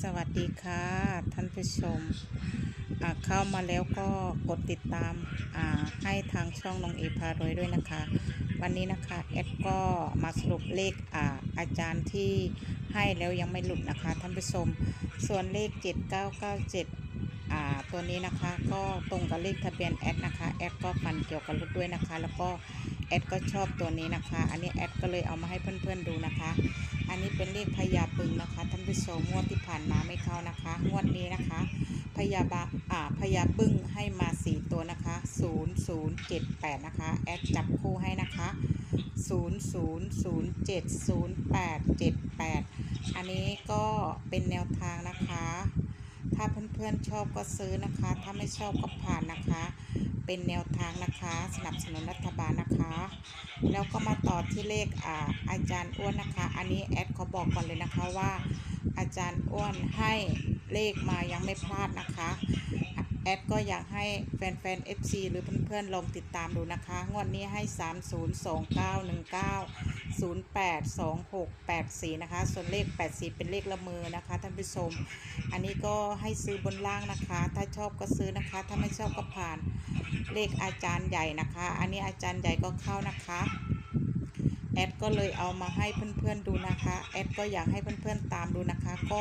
สวัสดีค่ะท่านผู้ชมเข้ามาแล้วก็กดติดตามาให้ทางช่องน้องเอพารวยด้วยนะคะ วันนี้นะคะแอดก็มาสรุปเลขอาอาจารย์ที่ให้แล้วยังไม่หลุดนะคะท่านผู้ชม ส่วนเลข 7997อ่าตัวนี้นะคะก็ตรงกับเลขทะเบียนแอดนะคะแอดก็ฟันเกี่ยวกับรถด้วยนะคะ แล้วก็แอดก็ชอบตัวนี้นะคะ อันนี้แอดก็เลยเอามาให้เพื่อนๆดูนะคะ อันนี้เป็นเลขพญาปึงนะคะท่านผู้ชมงวดที่ผ่านมาไม่เข้านะคะงวดนี้นะคะพญาบาอ่าพญาปึ้งให้มาสี่ตัวนะคะศูนย์ศูนย์เจ็ดแปดนะคะแอดจับคู่ให้นะคะศูนย์ศูนย์ศูนย์เจ็ดศูนย์แปดเจ็ดแปดอันนี้ก็เป็นแนวทางนะคะ ถ้าเพื่อนๆชอบก็ซื้อนะคะ ถ้าไม่ชอบก็ผ่านนะคะ เป็นแนวทางนะคะ สนับสนุนรัฐบาลนะคะ แล้วก็มาต่อที่เลขอ่าอาจารย์อ้วนนะคะ อันนี้แอดเขาบอกก่อนเลยนะคะว่า อาจารย์อ้วนให้เลขมายังไม่พลาดนะคะแอดก็อยากให้แฟนๆ FC หรือเพื่อนๆ ลองติดตามดูนะคะ งวดนี้ให้ 302919 082684 นะคะ ส่วนเลข 84 เป็นเลขละเมอนะคะท่านผู้ชม อันนี้ก็ให้ซื้อบนล่างนะคะ ถ้าชอบก็ซื้อนะคะ ถ้าไม่ชอบก็ผ่านเลขอาจารย์ใหญ่นะคะ อันนี้อาจารย์ใหญ่ก็เข้านะคะแอดก็เลยเอามาให้เพื่อนๆดูนะคะแอดก็อยากให้เพื่อนๆตามดูนะคะ ก็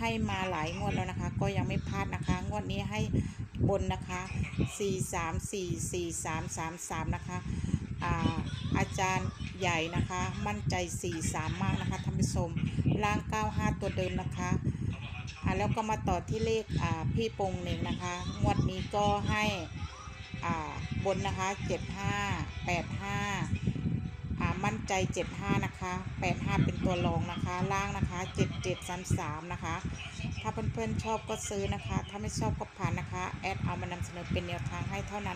ให้มาหลายงวดแล้วนะคะ ก็ยังไม่พลาดนะคะ งวดนี้ให้บนนะคะ 4 3 4 4 3 3 3 นะคะอาอาจารย์ ใหญ่นะคะ มั่นใจ 4 3 มากนะคะท่านผู้ชมล่าง 95 ตัวเดิมนะคะอ่าแล้วก็มาต่อที่เลขอ่าพี่ปงหนึ่งนะคะ งวดนี้ก็ให้อ่าบนนะคะ 75 85อ่ามั่นใจ 75 นะคะ 85 เป็นตัวรองนะคะ ล่างนะคะ 7733 นะคะ ถ้าเพื่อนๆชอบก็ซื้อนะคะ ถ้าไม่ชอบก็ผ่านนะคะ แอดเอามานำเสนอเป็นแนวทางให้เท่านั้น